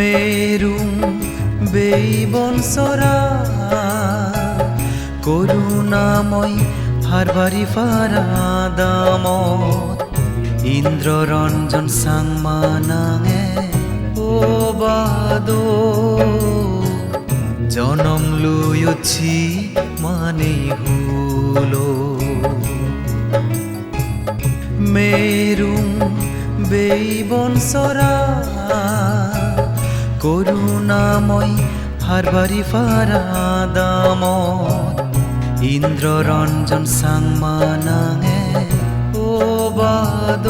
মেরুম বেইবন সরা। করুণাময় হারবারি ফারাদামত, ইন্দ্ররঞ্জন সাংমানাঙে ও বাদো। জনম লুয়ছি মানে হুলো মেরুম বেইবন সরা। করুণাময় হারবারি ফারাদামত ইন্দ্ররঞ্জন সাংমানাঙে ও বাদ।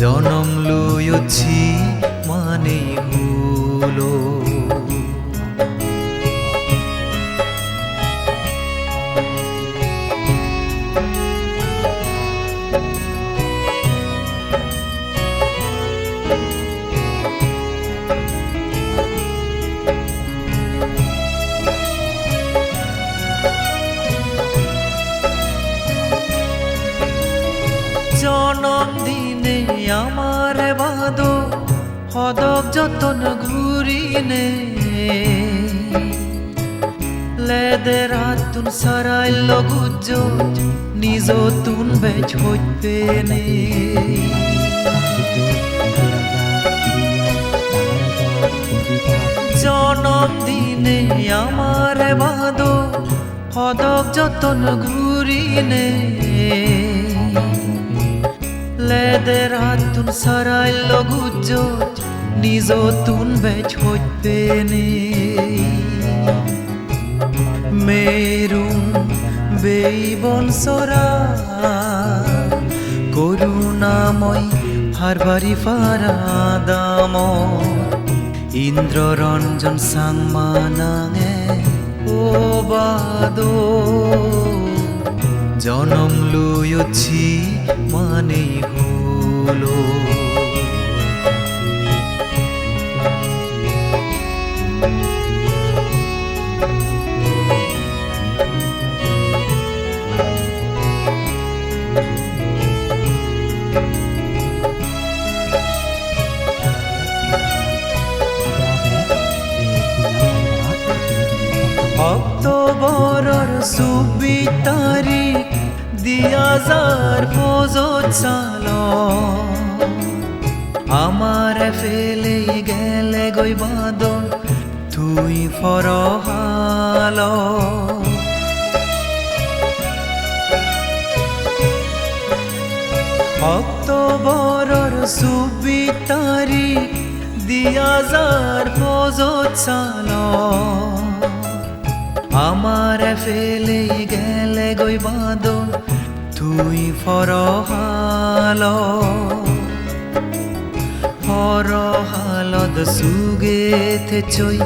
জনম লুয়ছি মানে হুলো জনম দিনে আমার বাদো হদক যতন ঘুরিনে। লেদে রাতুন সারাই লগুজ নিজ তুন বেচ হইতে নে। জনম দিনে আমার বাদো হদক যতন ঘুরিনে। হাতুন সারাই লগুজ নিজ তুন বেচ হইতে নে মেরুম বেইবন সরা, করুণাময় হারবারি ফারাদাম ইন্দ্ররঞ্জন সাংমানাঙে ও বাদো। জনম লুয়ছি মানে হলো অক্টোবরের চৌবিশ তারিখ দিয়াজার ফজত সাল আমার ফেলে গেলে গই বাদল তুই ফরহাল। অক্টোবরের চৌবিশ তারিখ দিয়াজার ফজত সাল আমার ফেলে গেলে গই বাদল তুই ফরহাল। ফরহালত সুগেতে চই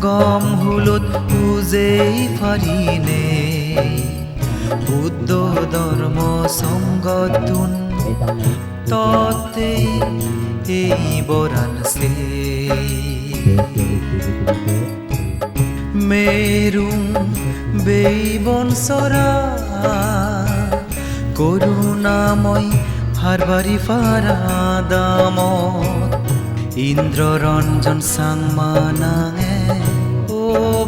গম হুলত উজেই ফারিনে। বুদ্ধ ধর্ম সঙ্গতুন ততে এই বরান সে। মেরুম বেইবন সরা করুণাময় হারবারি ফারাদাম ইন্দ্ররঞ্জন সাংমানাঙে ও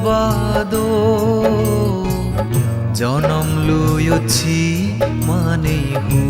বাদ। জনম লুয়ছি মানে হু